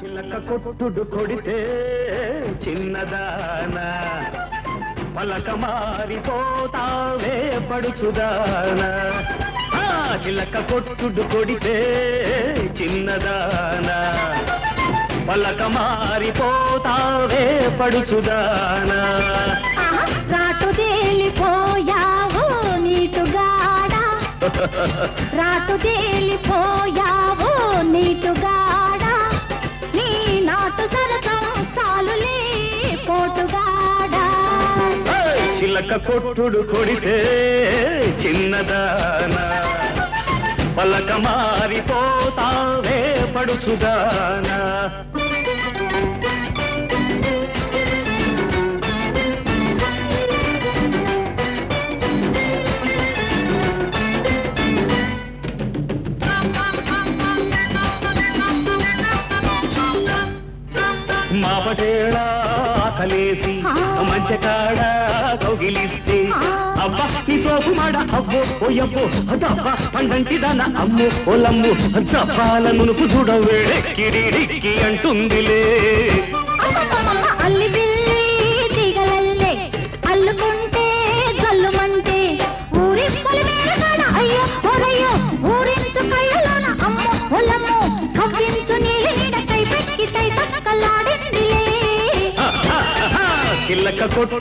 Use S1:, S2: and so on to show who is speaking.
S1: చిలక కొట్టుడు కొడితే చిన్నదానా పలక మారిపోతావే పడుచుదానా. చిలక కొట్టుడు కొడితే చిన్నదానా పలక మారిపోతావే పడుచుదానా.
S2: రాటు తేలిపోయావు నీటుగాడా? రాటు తేలిపోయావు
S1: చిలక కొట్టుడు కొడితే చిన్నదానా పలక మారిపోతావే పడుచుదానా మాపటేళ ఆకలేసి మంచకాడ కౌగిలిస్తే అబ్బా నీ సోపు మాడ. అవ్వో ఓయబ్బో అదబ్బా పండంటి దాన అమ్ము ఓలమ్ము జపాల నునుపు చూడవేడే కిరీడికి అంటుందిలే. చిల్లక కొట్టు